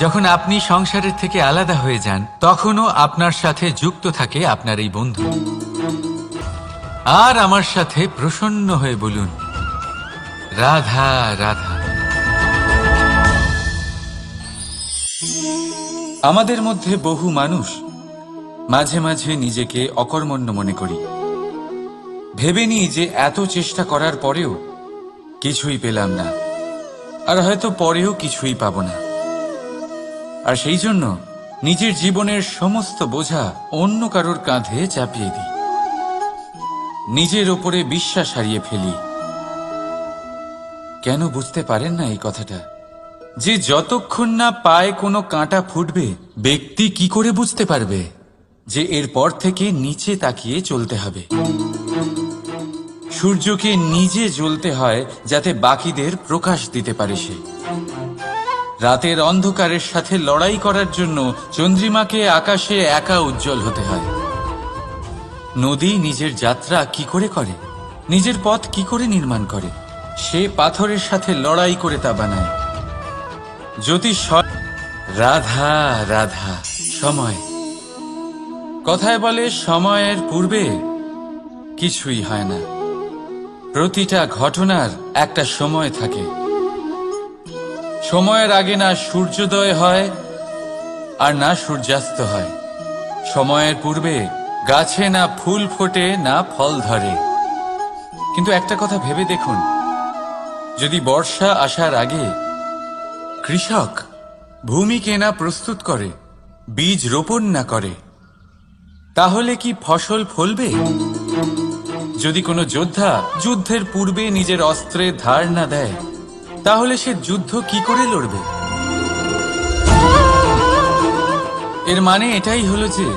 যখন আপনি সংসারের থেকে আলাদা হয়ে যান, তখনও আপনার সাথে যুক্ত থাকে আপনার এই বন্ধু। আর আমার সাথে প্রসন্ন হয়ে বলুন, রাধা রাধা। আমাদের মধ্যে বহু মানুষ মাঝে মাঝে নিজেকে অকর্মণ্য মনে করি। ভেবে নিই যে এত চেষ্টা করার পরেও কিছুই পেলাম না, আর হয়তো পরেও কিছুই পাব না। আর সেই জন্য নিজের জীবনের সমস্ত বোঝা অন্য কারোর কাঁধে চাপিয়ে দিই। নিজের ওপরে বিশ্বাস হারিয়ে ফেলি। কেন বুঝতে পারেন না এই কথাটা? যে যতক্ষণ না পায়ে কোনো কাঁটা ফুটবে, ব্যক্তি কি করে বুঝতে পারবে যে এরপর থেকে নিচে তাকিয়ে চলতে হবে? সূর্যকে নিজে জ্বলতে হয় যাতে বাকিদের প্রকাশ দিতে পারে সে। রাতের অন্ধকারের সাথে লড়াই করার জন্য চন্দ্রিমাকে আকাশে একা উজ্জ্বল হতে হয়। নদী নিজের যাত্রা কি করে করে? নিজের পথ কি করে নির্মাণ করে? সে পাথরের সাথে লড়াই করে তা বানায়। জ্যোতিষ রাধা রাধা, সময়। কথায় বলে, সময়ের পূর্বে কিছুই হয় না। প্রতিটা ঘটনার একটা সময় থাকে। সময়ের আগে না সূর্যোদয় হয় আর না সূর্যাস্ত হয়। সময়ের পূর্বে গাছে না ফুল ফোটে, না ফল ধরে। কিন্তু একটা কথা ভেবে দেখুন, যদি বর্ষা আসার আগে কৃষক ভূমি কেনা প্রস্তুত করে, বীজ রোপণ না করে, তাহলে কি ফসল ফলবে? যদি কোনো যোদ্ধা যুদ্ধের পূর্বে নিজের অস্ত্রে ধার না দেয় তাহলে সে যুদ্ধ কি করে লড়বে? এর মানে এটাই হলো যে,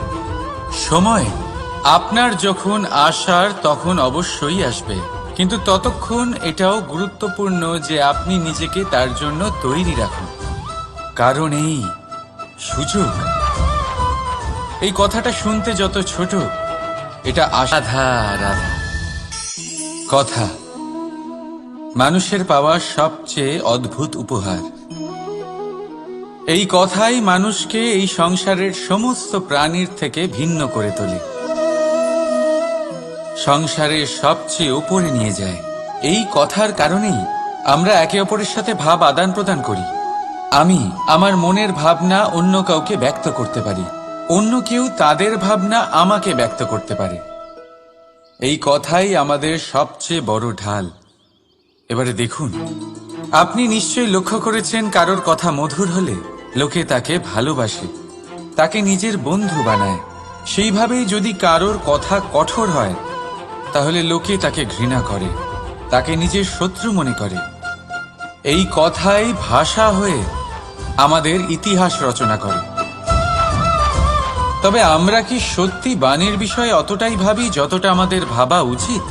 সময়, আপনার যখন আসার তখন অবশ্যই আসবে। কিন্তু ততক্ষণ এটাও গুরুত্বপূর্ণ যে আপনি নিজেকে তার জন্য তৈরি রাখুন। কারণ এই সুযোগ, এই কথাটা শুনতে যত ছোট, এটা আশাধা রাধা। কথা। মানুষের পাওয়া সবচেয়ে অদ্ভুত উপহার। এই কথাই মানুষকে এই সংসারের সমস্ত প্রাণীর থেকে ভিন্ন করে তোলে। সংসারের সবচেয়ে উপরে নিয়ে যায়। এই কথার কারণেই আমরা একে অপরের সাথে ভাব আদান প্রদান করি। আমি আমার মনের ভাবনা অন্য কাউকে ব্যক্ত করতে পারি। অন্য কেউ তাদের ভাবনা আমাকে ব্যক্ত করতে পারে। এই কথাই আমাদের সবচেয়ে বড় ঢাল। এবারে দেখুন। আপনি নিশ্চয়ই লক্ষ্য করেছেন কারোর কথা মধুর হলে লোকে তাকে ভালোবাসে, তাকে নিজের বন্ধু বানায়। সেইভাবেই যদি কারোর কথা কঠোর হয়, তাহলে লোকে তাকে ঘৃণা করে, তাকে নিজের শত্রু মনে করে। এই কথাই ভাষা হয়ে আমাদের ইতিহাস রচনা করে। তবে আমরা কি সত্যি বাণীর বিষয়ে অতটাই ভাবি, যতটা আমাদের ভাবা উচিত?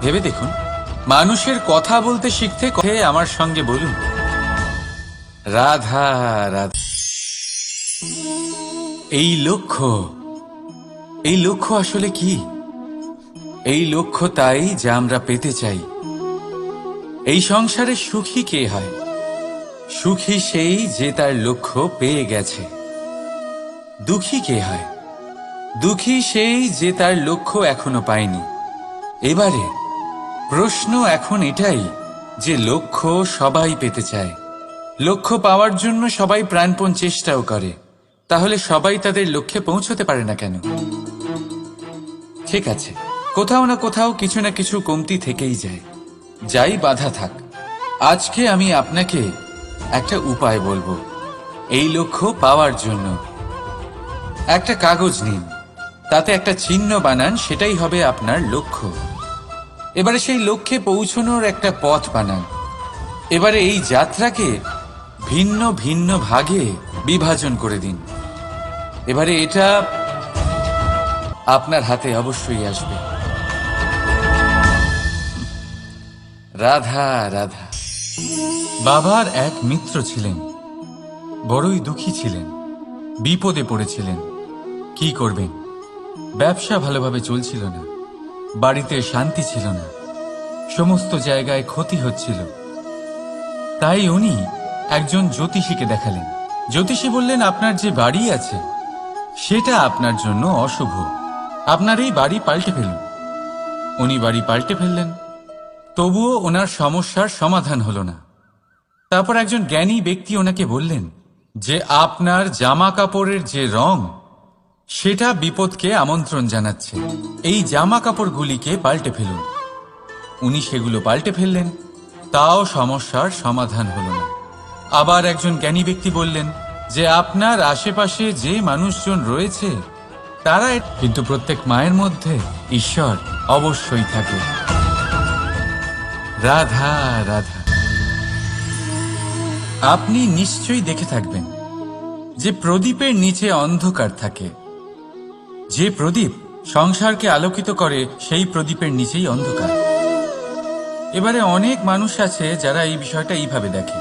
ভেবে দেখুন। মানুষের কথা বলতে শিখতে কে আমার সঙ্গে বলুন। রাধা রাধা। এই লক্ষ্য এই লক্ষ্য আসলে কি? এই লক্ষ্য তাই যা আমরা পেতে চাই। এই সংসারে সুখী কে হয়? সুখী সেই যে তার লক্ষ্য পেয়ে গেছে। দুঃখী কে হয়? দুঃখী সেই যে তার লক্ষ্য এখনও পায়নি। এবারে প্রশ্ন এখন এটাই যে লক্ষ্য সবাই পেতে চায়। লক্ষ্য পাওয়ার জন্য সবাই প্রাণপণ চেষ্টাও করে। তাহলে সবাই তাদের লক্ষ্যে পৌঁছতে পারে না কেন? ঠিক আছে, কোথাও না কোথাও কিছু না কিছু কমতি থেকেই যায়। যাই বাধা থাক, আজকে আমি আপনাকে একটা উপায় বলব। এই লক্ষ্য পাওয়ার জন্য। একটা কাগজ নিন, তাতে একটা চিহ্ন বানান, সেটাই হবে আপনার লক্ষ্য। এবারে সেই লক্ষ্যে পৌঁছনোর একটা পথ বানান। এবারে এই যাত্রাকে ভিন্ন ভিন্ন ভাগে বিভাজন করে দিন। এবারে এটা আপনার হাতে অবশ্যই আসবে। রাধা রাধা। বাবার এক মিত্র ছিলেন। বড়ই দুঃখী ছিলেন। বিপদে পড়েছিলেন। কি করবেন? ব্যবসা ভালোভাবে চলছিল না। বাড়িতে শান্তি ছিল না। সমস্ত জায়গায় ক্ষতি হচ্ছিল। তাই উনি একজন জ্যোতিষীকে দেখালেন। জ্যোতিষী বললেন, আপনার যে বাড়ি আছে, সেটা আপনার জন্য অশুভ। আপনার এই বাড়ি পাল্টে ফেলুন। উনি বাড়ি পাল্টে ফেললেন। তবুও ওনার সমস্যার সমাধান হলো না। তারপর একজন জ্ঞানী ব্যক্তি ওনাকে বললেন যে, আপনার জামা কাপড়ের যে রং সেটা বিপদকে আমন্ত্রণ জানাচ্ছে। এই জামা কাপড়গুলিকে পাল্টে ফেলুন। উনি সেগুলো পাল্টে ফেললেন। তাও সমস্যার সমাধান হল না। আবার একজন জ্ঞানী ব্যক্তি বললেন যে, আপনার আশেপাশে যে মানুষজন রয়েছে, তারা কিন্তু প্রত্যেক মায়ের মধ্যে ঈশ্বর অবশ্যই থাকে। রাধা রাধা। আপনি নিশ্চয়ই দেখে থাকবেন যে প্রদীপের নিচে অন্ধকার থাকে। যে প্রদীপ সংসারকে আলোকিত করে, সেই প্রদীপের নিচেই অন্ধকার। এবারে অনেক মানুষ আছে যারা এই বিষয়টা এইভাবে দেখে।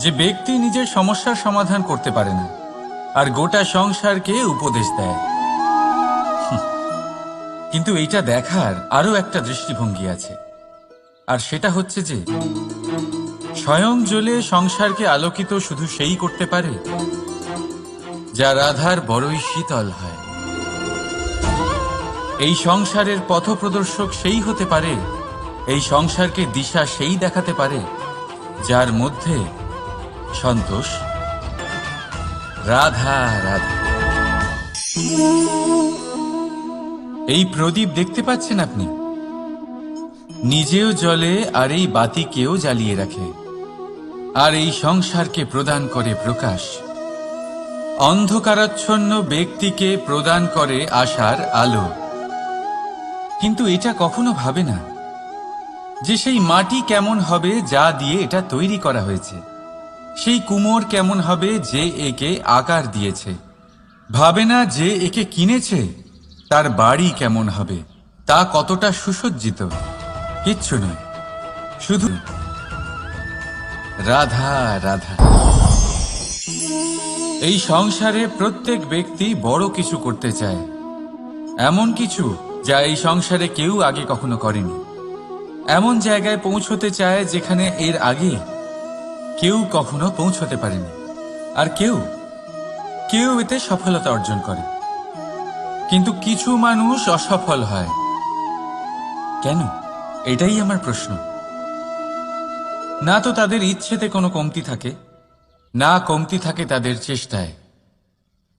যে ব্যক্তি নিজের সমস্যার সমাধান করতে পারে না, আর গোটা সংসারকে উপদেশ দেয়। কিন্তু এইটা দেখার আরও একটা দৃষ্টিভঙ্গি আছে। আর সেটা হচ্ছে যে, স্বয়ং জ্বলে সংসারকে আলোকিত শুধু সেই করতে পারে যা রাধার বড়ই শীতল হয়। এই সংসারের পথপ্রদর্শক সেই হতে পারে, এই সংসারকে দিশা সেই দেখাতে পারে, যার মধ্যে সন্তোষ, রাধা রাধা। এই প্রদীপ দেখতে পাচ্ছেন আপনি? নিজেও জলে আর এই বাতিকেও জ্বালিয়ে রাখে। আর এই সংসারকে প্রদান করে প্রকাশ। অন্ধকারাচ্ছন্ন ব্যক্তিকে প্রদান করে আশার আলো। কিন্তু এটা কখনো ভাবে না যে সেই মাটি কেমন হবে যা দিয়ে এটা তৈরি করা হয়েছে। সেই কুমোর কেমন হবে যে একে আকার দিয়েছে। ভাবে না যে একে কিনেছে, তার বাড়ি কেমন হবে, তা কতটা সুসজ্জিত, কিচ্ছু নয়। শুধু রাধা রাধা। এই সংসারে প্রত্যেক ব্যক্তি বড় কিছু করতে চায়। এমন কিছু যা এই সংসারে কেউ আগে কখনো করেনি। এমন জায়গায় পৌঁছতে চায় যেখানে এর আগে কেউ কখনো পৌঁছতে পারেনি। আর কেউ কেউ এতে সফলতা অর্জন করে। কিন্তু কিছু মানুষ অসফল হয়। কেন? এটাই আমার প্রশ্ন। না তো তাদের ইচ্ছেতে কোনো কমতি থাকে। না কমতি থাকে তাদের চেষ্টায়।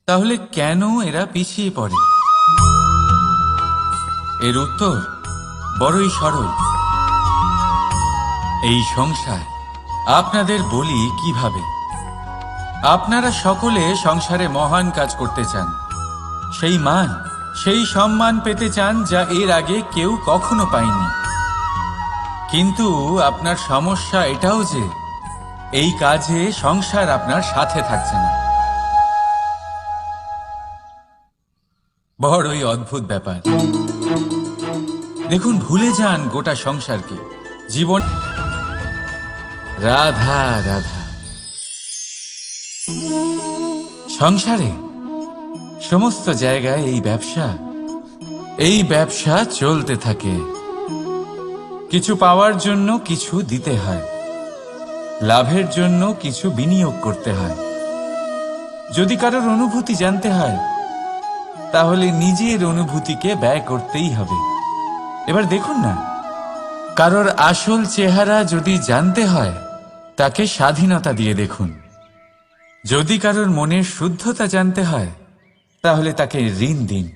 তাহলে কেন এরা পিছিয়ে পড়ে? এর উত্তর বড়ই সরল। এই সংসার আপনাদের বলি কীভাবে? আপনারা সকলে সংসারে মহান কাজ করতে চান। সেই মান, সেই সম্মান পেতে চান যা এর আগে কেউ কখনো পায়নি। কিন্তু আপনার সমস্যা এটাও যে এই কাজে সংসার আপনার সাথে থাকছে না। বড়ই অদ্ভুত ব্যাপার। দেখুন, ভুলে যান গোটা সংসারকে। জীবন রাধা রাধা। সংসারে সমস্ত জায়গায় এই ব্যবসা। এই ব্যবসা চলতে থাকে। কিছু পাওয়ার জন্য কিছু দিতে হয়। লাভের জন্য কিছু বিনিয়োগ করতে হয়। যদি কারোর অনুভূতি জানতে হয়, তাহলে নিজের অনুভূতিকে ব্যয় করতেই হবে। এবার দেখুন না, কারোর আসল চেহারা যদি জানতে হয়, তাকে স্বাধীনতা দিয়ে দেখুন। যদি কারোর মনের শুদ্ধতা জানতে হয়, তাহলে তাকে ঋণ দিন।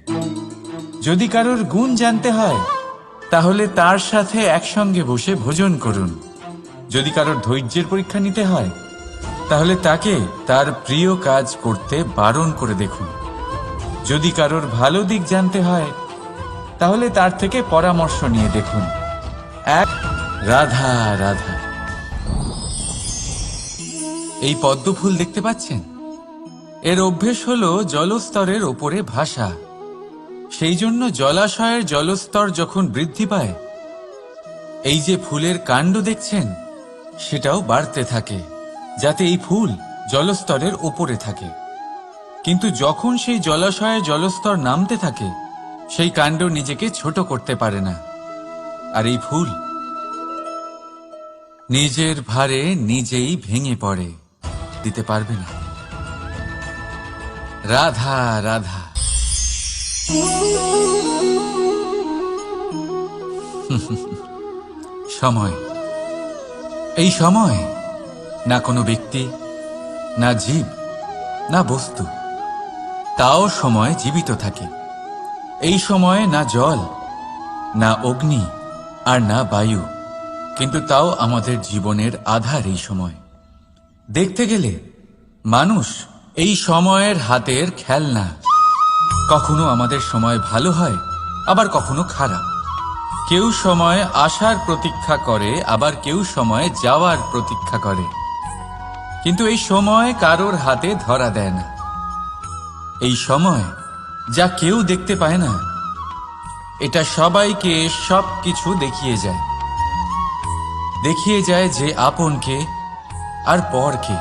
যদি কারোর গুণ জানতে হয়, তাহলে তার সাথে একসঙ্গে বসে ভোজন করুন। যদি কারোর ধৈর্যের পরীক্ষা নিতে হয়, তাহলে তাকে তার প্রিয় কাজ করতে বারণ করে দেখুন। যদি কারোর ভালো দিক জানতে হয়, তাহলে তার থেকে পরামর্শ নিয়ে দেখুন। এক, রাধা রাধা। এই পদ্ম ফুল দেখতে পাচ্ছেন? এর অভ্যেস হলো জলস্তরের ওপরে ভাসা। সেই জন্য জলাশয়ের জলস্তর যখন বৃদ্ধি পায়, এই যে ফুলের কাণ্ড দেখছেন সেটাও বাড়তে থাকে, যাতে এই ফুল জলস্তরের ওপরে থাকে। কিন্তু যখন সেই জলাশয়ে জলস্তর নামতে থাকে, সেই কাণ্ড নিজেকে ছোট করতে পারে না। আর এই ফুল নিজের ভারে নিজেই ভেঙে পড়ে, দিতে পারবে না। রাধা রাধা। সময়। এই সময় না কোনো ব্যক্তি, না জীব, না বস্তু, তাও সময় জীবিত থাকে। এই সময়ে না জল, না অগ্নি আর না বায়ু, কিন্তু তাও আমাদের জীবনের আধার এই সময়। দেখতে গেলে মানুষ এই সময়ের হাতের খেলনা। কখনো আমাদের সময় ভালো হয়, আবার কখনো খারাপ। কেউ সময় আসার প্রতীক্ষা করে, আবার কেউ সময় যাওয়ার প্রতীক্ষা করে। কিন্তু এই সময় কারোর হাতে ধরা দেয় না। এই সময় যা কেউ দেখতে পায় না, এটা সবাইকে সব কিছু দেখিয়ে যায়। দেখিয়ে যায় যে আপনকে আর পরকে।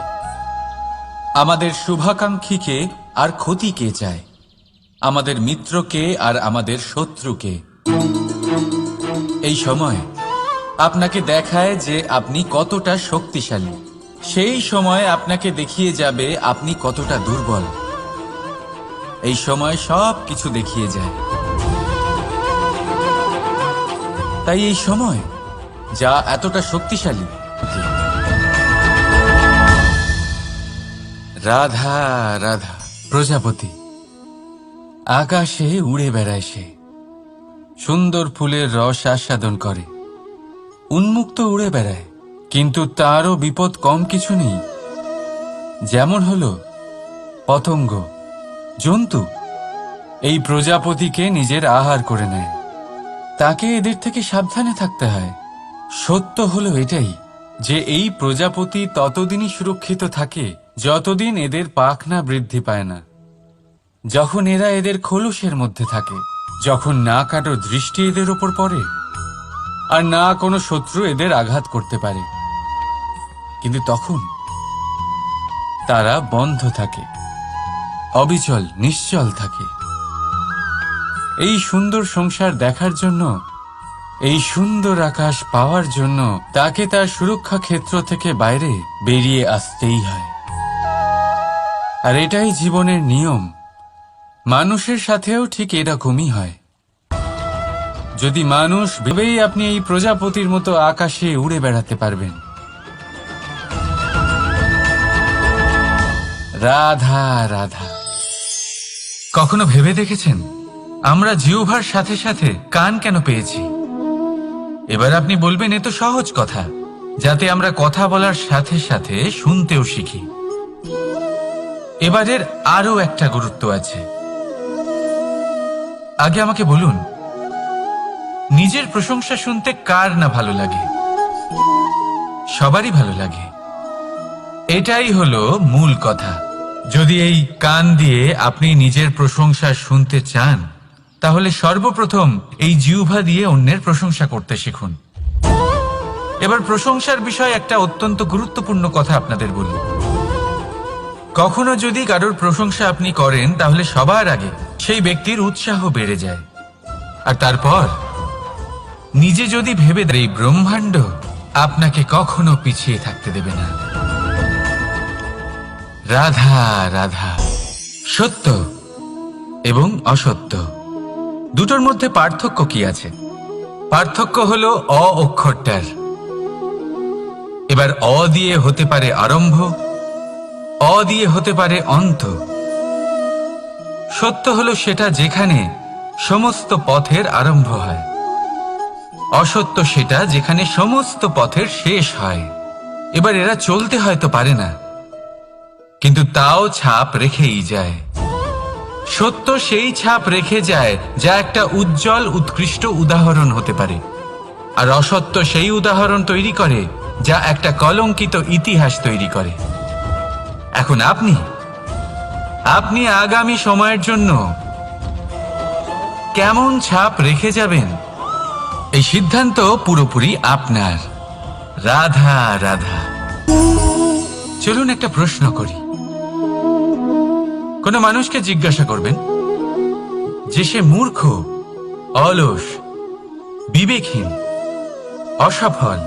আমাদের শুভাকাঙ্ক্ষীকে আর ক্ষতিকে চায়। আমাদের মিত্রকে আর আমাদের শত্রুকে। এই সময় আপনাকে দেখায় যে আপনি কতটা শক্তিশালী। সেই সময় আপনাকে দেখিয়ে যাবে আপনি কতটা দুর্বল। এই সময় সব কিছু দেখিয়ে যায়। তাই এই সময় যা এতটা শক্তিশালী। রাধা রাধা, প্রজাপতি, আকাশে উড়ে বেড়ায় সে। সুন্দর ফুলের রস আস্বাদন করে। উন্মুক্ত উড়ে বেড়ায়, কিন্তু তারও বিপদ কম কিছু নেই। যেমন হল, পতঙ্গ, জন্তু, এই প্রজাপতিকে নিজের আহার করে নেয়। তাকে এদের থেকে সাবধানে থাকতে হয়। সত্য হলো এটাই যে এই প্রজাপতি ততদিনই সুরক্ষিত থাকে, যতদিন এদের পাখনা বৃদ্ধি পায় না। যখন এরা এদের খোলসের মধ্যে থাকে যখন না কারও দৃষ্টি এদের ওপর পড়ে, আর না কোনো শত্রু এদের আঘাত করতে পারে। কিন্তু তখন তারা বন্ধ থাকে, অবিচল, নিশ্চল থাকে। এই সুন্দর সংসার দেখার জন্য, এই সুন্দর আকাশ পাওয়ার জন্য তাকে তার সুরক্ষা ক্ষেত্র থেকে বাইরে বেরিয়ে আসতেই হয়। আর এটাই জীবনের নিয়ম। মানুষের সাথেও ঠিক এরকমই হয়। যদি মানুষ ভেবেই আপনি এই প্রজাপতির মতো আকাশে উড়ে বেড়াতে পারবেন। রাধা রাধা। কখনো ভেবে দেখেছেন? আমরা জিওভার সাথে সাথে কান কেন পেয়েছি? এবার আপনি বলবেন, এ তো সহজ কথা, যাতে আমরা কথা বলার সাথে সাথে শুনতেও শিখি। এবারের আরও একটা গুরুত্ব আছে। আগে আমাকে বলুন, নিজের প্রশংসা শুনতে কার না ভালো লাগে? সবারই ভালো লাগে। এটাই হলো মূল কথা। যদি এই কান দিয়ে আপনি নিজের প্রশংসা শুনতে চান, তাহলে সর্বপ্রথম এই জিউভা দিয়ে অন্যের প্রশংসা করতে শিখুন। এবার প্রশংসার বিষয় একটা অত্যন্ত গুরুত্বপূর্ণ কথা আপনাদের বলি। কখনো যদি কারোর প্রশংসা আপনি করেন, তাহলে সবার আগে সেই ব্যক্তির উৎসাহ বেড়ে যায়। আর তারপর, নিজে যদি ভেবে দেয় ব্রহ্মাণ্ড আপনাকে কখনো পিছিয়ে থাকতে দেবে না। রাধা রাধা, সত্য এবং অসত্য, দুটোর মধ্যে পার্থক্য কি আছে? পার্থক্য হলো অ অক্ষরটার এবার অ দিয়ে হতে পারে আরম্ভ, অ দিয়ে হতে পারে অন্ত। সত্য হলো সেটা যেখানে সমস্ত পথের আরম্ভ হয়। অসত্য সেটা যেখানে সমস্ত পথের শেষ হয়। এবার এরা চলতে হয়তো পারে না, কিন্তু তাও ছাপ রেখেই যায়। সত্য সেই ছাপ রেখে যায় যা একটা উজ্জ্বল, উৎকৃষ্ট উদাহরণ হতে পারে। আর অসত্য সেই উদাহরণ তৈরি করে যা একটা কলঙ্কিত ইতিহাস তৈরি করে। এখন আপনি আপনি আগামী সময়ের জন্য কেমন ছাপ রেখে যাবেন? এই সিদ্ধান্ত পুরোপুরি আপনার। রাধা রাধা। চলুন একটা প্রশ্ন করি। কোনো মানুষকে জিজ্ঞাসা করবেন, যে সে মূর্খ, অলস, বিবেকহীন, অসফল,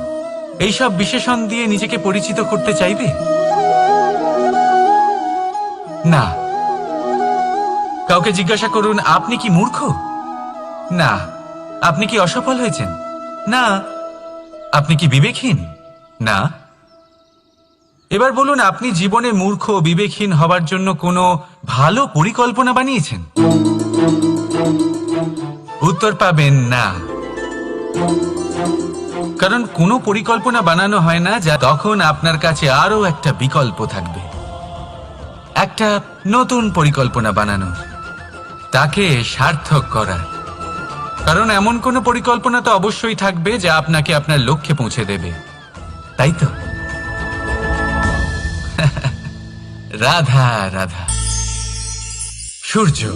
এইসব বিশেষণ দিয়ে নিজেকে পরিচিত করতে চাইবে? না। কাউকে জিজ্ঞাসা করুন, আপনি কি মূর্খ? না, আপনি কি অসফল হয়েছেন? না, আপনি কি বিবেকহীন? না। এবার বলুন, আপনি জীবনে মূর্খ, বিবেকহীন হবার জন্য কোনো ভালো পরিকল্পনা বানিয়েছেন? উত্তর পাবেন, না। কারণ কোনো পরিকল্পনা বানানো হয় না, যা তখন আপনার কাছে আরও একটা বিকল্প থাকবে। একটা নতুন পরিকল্পনা বানানোর তাকে সার্থক করার কারণ এমন কোনো পরিকল্পনা তো অবশ্যই থাকবে যা আপনাকে আপনার লক্ষ্যে পৌঁছে দেবে। তাই তো? রাধা রাধা। সূর্য,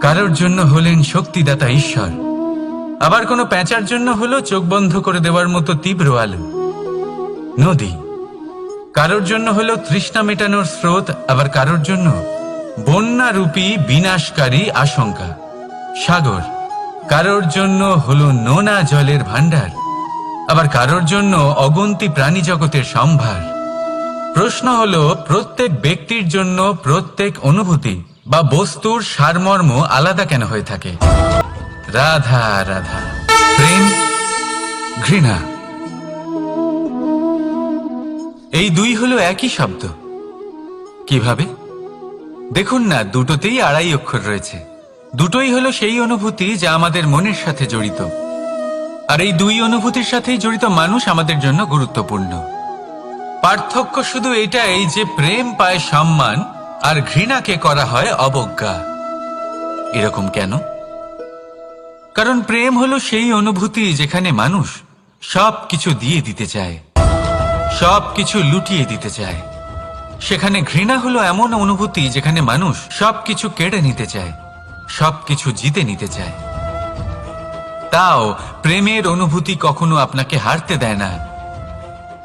কারোর জন্য হলেন শক্তিদাতা ঈশ্বর। আবার কোনো প্যাঁচার জন্য হলো চোখ বন্ধ করে দেওয়ার মতো তীব্র আলো। নদী, কারোর জন্য হলো তৃষ্ণা মেটানোর স্রোত, আবার কারোর জন্য বন্যারূপী বিনাশকারী আশঙ্কা। সাগর, কারোর জন্য হলো নোনা জলের ভাণ্ডার, আবার কারোর জন্য অগন্তি প্রাণী জগতের সম্ভার। প্রশ্ন হলো, প্রত্যেক ব্যক্তির জন্য প্রত্যেক অনুভূতি বা বস্তুর সারমর্ম আলাদা কেন হয়ে থাকে? রাধা রাধা। প্রেম, ঘৃণা। এই দুই হলো একই শব্দ। কীভাবে? দেখুন না, দুটোতেই আড়াই অক্ষর রয়েছে। দুটোই হলো সেই অনুভূতি যা আমাদের মনের সাথে জড়িত। আর এই দুই অনুভূতির সাথেই জড়িত মানুষ আমাদের জন্য গুরুত্বপূর্ণ। পার্থক্য শুধু এটাই যে প্রেম পায় সম্মান, আর ঘৃণাকে করা হয় অবজ্ঞা। এরকম কেন? কারণ প্রেম হলো সেই অনুভূতি যেখানে মানুষ সব কিছু দিয়ে দিতে চায় সব কিছু লুটিয়ে দিতে চায়। সেখানে ঘৃণা হলো এমন অনুভূতি যেখানে মানুষ সবকিছু কেড়ে নিতে চায়, সবকিছু জিতে নিতে চায়। তাও প্রেমের অনুভূতি কখনো আপনাকে হারতে দেয় না,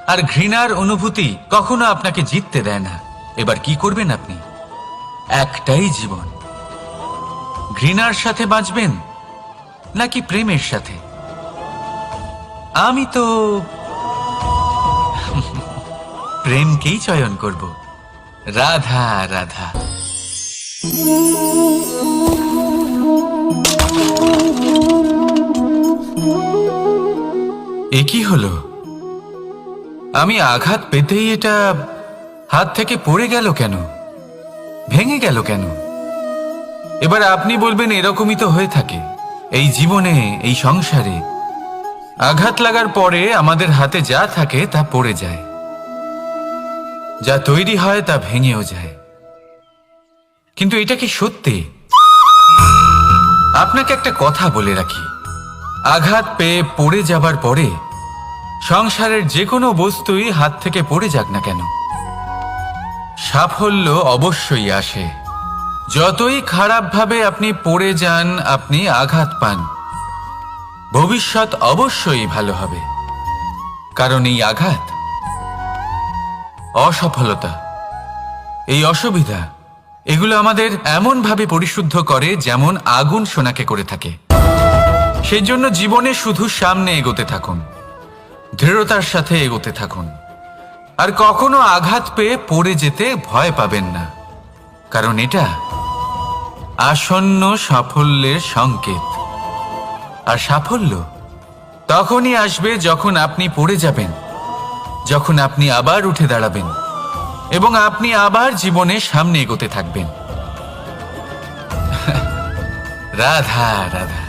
আর ঘৃণার অনুভূতি কখনো আপনাকে জিততে দেয় না। এবার কি করবেন আপনি? একটাই জীবন। ঘৃণার সাথে বাঁচবেন নাকি প্রেমের সাথে? আমি তো প্রেমকেই চয়ন করব। রাধা রাধা। এ কি হলো? আমি আঘাত পেতেই এটা হাত থেকে পড়ে গেল কেন? ভেঙে গেল কেন? এবার আপনি বলবেন এরকমই তো হয়ে থাকে। এই জীবনে, এই সংসারে আঘাত লাগার পরে আমাদের হাতে যা থাকে তা পড়ে যায়। যা তৈরি হয় তা ভেঙেও যায়। কিন্তু এটা কি সত্যি? আপনাকে একটা কথা বলে রাখি। আঘাত পেয়ে পড়ে যাবার পরে সংসারের যে কোনো বস্তুই হাত থেকে পড়ে যাক না কেন। সাফল্য অবশ্যই আসে। যতই খারাপভাবে আপনি পড়ে যান, আপনি আঘাত পান। ভবিষ্যৎ অবশ্যই ভালো হবে। কারণ এই আঘাত অসফলতা। এই অসুবিধা, এগুলো আমাদের এমনভাবে পরিশুদ্ধ করে যেমন আগুন সোনাকে করে থাকে। সেই জন্য জীবনে শুধু সামনে এগোতে থাকুন, দৃঢ়তার সাথে এগোতে থাকুন। আর কখনো আঘাত পেয়ে পড়ে যেতে ভয় পাবেন না। কারণ এটা আসন্ন সাফল্যের সংকেত। আর সাফল্য তখনই আসবে যখন আপনি পড়ে যাবেন। যখন আপনি আবার উঠে দাঁড়াবেন এবং আপনি আবার জীবনে সামনে এগোতে থাকবেন। রাধা রাধা।